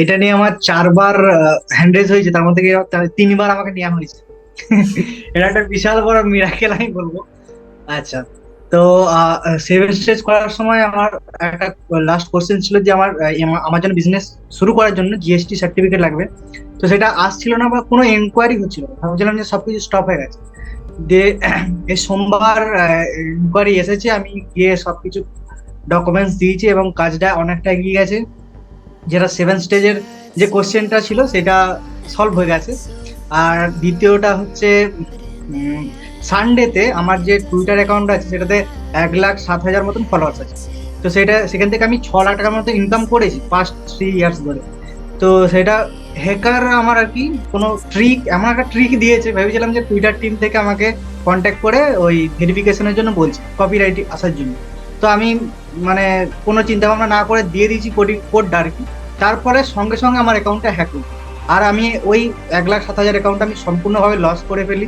এটা নিয়ে আমার চারবার হ্যান্ড রেজ হয়েছে। তার মধ্যে তিনবার আমাকে নেওয়া হয়েছে। এটা একটা বিশাল বড় মিরাকেল আমি বলব। আচ্ছা তো সেভেন স্টেজ করার সময় আমার একটা লাস্ট কোশ্চেন ছিল যে আমার আমার জন্য বিজনেস শুরু করার জন্য জিএসটি সার্টিফিকেট লাগবে। তো সেটা আসছিল না বা কোনো এনকোয়ারি হচ্ছিল ভাবছিলাম যে সবকিছু স্টপ হয়ে গেছে। দিয়ে এই সোমবার ইনকোয়ারি এসেছে, আমি গিয়ে সবকিছু ডকুমেন্টস দিয়েছি এবং কাজটা অনেকটা এগিয়ে গেছে। যেটা সেভেন স্টেজের যে কোশ্চেনটা ছিল, সেটা সলভ হয়ে গেছে। আর দ্বিতীয়টা হচ্ছে সানডেতে আমার যে টুইটার অ্যাকাউন্ট আছে, সেটাতে এক লাখ সাত হাজার মতন ফলোয়ার্স আছে। তো সেটা, সেখান থেকে আমি ছ লাখ টাকার মতো ইনকাম করেছি পাস্ট থ্রি ইয়ার্স ধরে। তো সেটা হ্যাকার আমার আর কি কোনো ট্রিক এমন একটা ট্রিক দিয়েছে। ভেবেছিলাম যে টুইটার টিম থেকে আমাকে কন্ট্যাক্ট করে ওই ভেরিফিকেশনের জন্য বলছে কপিরাইট আসার জন্য। তো আমি মানে কোনো চিন্তা ভাবনা না করে দিয়ে দিয়েছি কোডি কোডটা আর কি। তারপরে সঙ্গে সঙ্গে আমার অ্যাকাউন্টটা হ্যাক আর আমি ওই এক লাখ সাত হাজার অ্যাকাউন্ট আমি সম্পূর্ণভাবে লস করে ফেলি।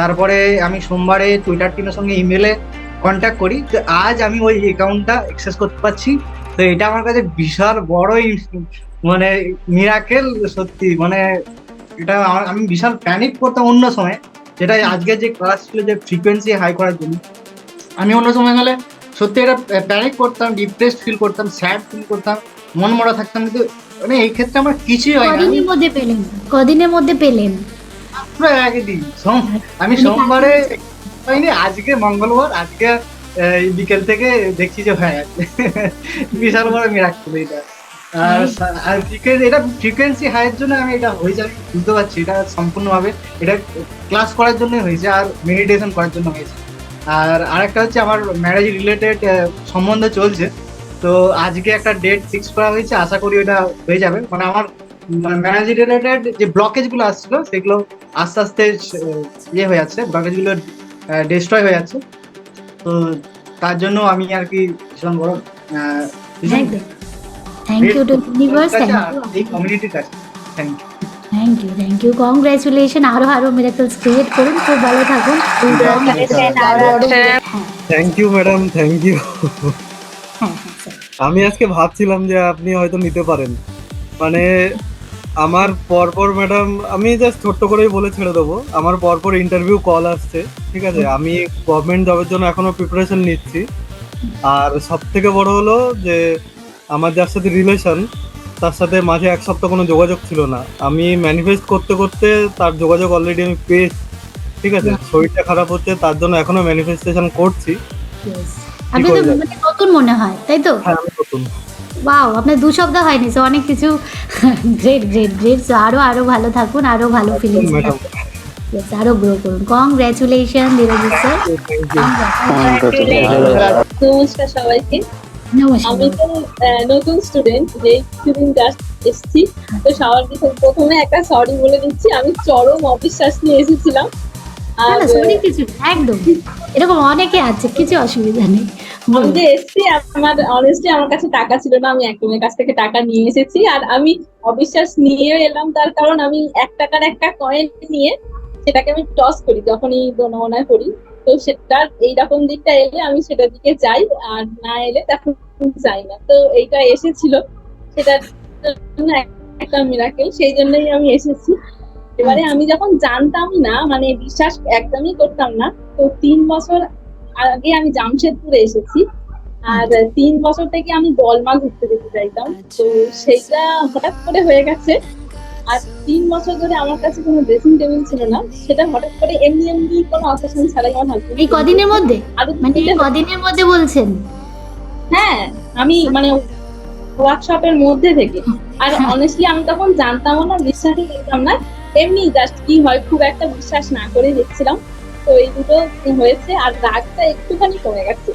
তারপরে আমি সোমবারে টুইটার টিমের সঙ্গে ইমেলে কন্ট্যাক্ট করি তো আজ আমি ওই অ্যাকাউন্টটা অ্যাক্সেস করতে পারছি। তো এটা আমার কাছে বিশাল বড়ই মানে মিরাকেল সত্যি। মানে এটা আমার আমি বিশাল প্যানিক করতাম অন্য সময়, যেটা আজকে যে ক্লাস ছিল যে ফ্রিকোয়েন্সি হাই করার জন্য। আমি অন্য সময় গেলে সত্যি এটা প্যানিক করতাম ডিপ্রেসড ফিল করতাম স্যাড ফিল করতাম। মন মরা থাকতাম কিন্তু মানে এই ক্ষেত্রে আমার কিছুই হয় না। কদিনের মধ্যে পেলেন? কদিনের মধ্যে পেলেন? পুরো একদিন সোম- আমি সোমবারে পাইনি আজকে মঙ্গলবার আজকে বিকেল থেকে দেখছি যে হয়ে বিশাল বড় মিরাক্কেল এটা। আর সা- আর ফ্রিকোয়েন্সি এটা ফ্রিকোয়েন্সি হাইয়ের জন্য আমি এটা হয়ে যাবে বুঝতে পারছি এটা সম্পূর্ণভাবে এটা ক্লাস করার জন্য হয়েছে আর মেডিটেশন করার জন্য হয়েছে। আর আরেকটা হচ্ছে আমার ম্যারেজ রিলেটেড সম্বন্ধ চলছে। তো আজকে একটা ডেট ফিক্স করা হয়েছে আশা করি এটা হয়ে যাবে। মানে আমার ম্যারেজ রিলেটেড যে ব্লকেজগুলো আসছিল সেগুলো আস্তে আস্তে ইয়ে হয়ে যাচ্ছে ব্লকেজগুলো ডিস্ট্রয় হয়ে যাচ্ছে। তো তার জন্য আমি আর কি ভীষণ বড় thank you to universe thank you এই কমিউনিটির কাছে thank you thank you thank you congratulation আরও আরও মিরাকলস ক্রিয়েট করুন খুব ভালো থাকুন। Thank you madam thank you হ্যাঁ হ্যাঁ। আমি আজকে ভাবছিলাম যে আপনি হয়তো নিতে পারেন। মানে আমার পরপর ম্যাডাম আমি জাস্ট ছোট্ট করেই বলে ছেড়ে দেবো। আমার পরপর ইন্টারভিউ কল আসছে ঠিক আছে? আমি গভর্নমেন্ট জবের জন্য এখনও প্রিপারেশন নিচ্ছি। আর সব থেকে বড় হলো যে আমার যার সাথে রিলেশন তার সাথে মাঝে এক সপ্তাহ কোনো যোগাযোগ ছিল না। আমি ম্যানিফেস্ট করতে করতে তার যোগাযোগ অলরেডি আমি পেয়েছি ঠিক আছে? শরীরটা খারাপ হচ্ছে তার জন্য এখনও ম্যানিফেস্টেশন করছি. তো? মানে নতুন মনে হয় তাই তো? হ্যাঁ নতুন। ওয়াও আপনার দু সপ্তাহ হয়নি সো অনেক কিছু গ্রেট গ্রেট গ্রেট সো আরও আরও ভালো থাকুন আরও ভালো ফিলিংস ম্যাডাম আরও গ্রো করুন। কংগ্রেচুলেশন ধীরজিৎ স্যার নমস্কার সবাইকে। আমি তো নতুন স্টুডেন্ট যে কিছুদিন জাস্ট এসেছি। তো সবার প্রথমে একটা সরি বলে দিচ্ছি। আমি চরম অবিশ্বাস নিয়ে এসেছিলাম। না আর সরি কিছু একদম। এরকম অনেকে আছে কিছু অসুবিধা নেই। আমি। যে এসেছি আমার অনেস্টলি আমার কাছে টাকা ছিল না আমি একজনের কাছ থেকে টাকা নিয়ে এসেছি আর আমি অবিশ্বাস নিয়ে এলাম তার কারণ আমি এক টাকার একটা কয়েন নিয়ে সেটাকে আমি টস করি যখনই দোনমনায় করি। তো সেটার এইরকম দিকটা এলে আমি সেটার দিকে যাই আর না এলে তখন যাই না। তো এইটা এসেছিল সেটার জন্য একটা মিরাকেল সেই জন্যই আমি এসেছি। এবারে আমি যখন জানতাম না মানে বিশ্বাস একদমই করতাম না তো তিন বছর আগে আমি জামশেদপুরে এসেছি। আর তিন বছর থেকে আমি বলমা ঘুরতে যেতে চাইতাম। তো সেইটা হঠাৎ করে হয়ে গেছে। আর তিন বছর ধরে আমার কাছে কোনো ড্রেসিং টেবিল ছিল না। সেটা হঠাৎ করে এমনি এমনি কোনো অকেশন ছাড়াই আমার হাজবেন্ড এই কদিনের মধ্যে? আরও মানে কদিনের মধ্যে বলছেন? হ্যাঁ আমি মানে ওয়ার্কশপের মধ্যে থেকে। আর অনেস্টলি আমি তখন জানতামও না বিশ্বাসই করতাম না। এমনি জাস্ট কি হয় খুব একটা বিশ্বাস না করে দেখছিলাম। তো এই দুটো হয়েছে আর রাগটা একটুখানি কমে গেছে।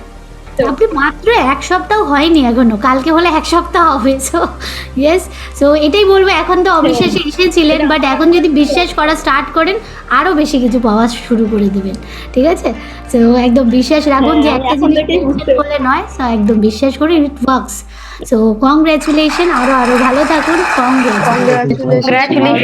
আপনি মাত্র এক সপ্তাহ হয়নি এখনও কালকে হলে এক সপ্তাহ হবে সো ইয়েস সো এটাই বলব এখন তো অবিশ্বাসে এসেছিলেন বাট এখন যদি বিশ্বাস করা স্টার্ট করেন আরও বেশি কিছু পাওয়া শুরু করে দিবেন ঠিক আছে? তো একদম বিশ্বাস রাখুন যে হ্যাঁ, একটা জিনিস বলে নয় সো একদম বিশ্বাস করে ইট ওয়ার্কস সো কংগ্রেচুলেশন আরও আরও ভালো থাকুন কংগ্রেচুলেশন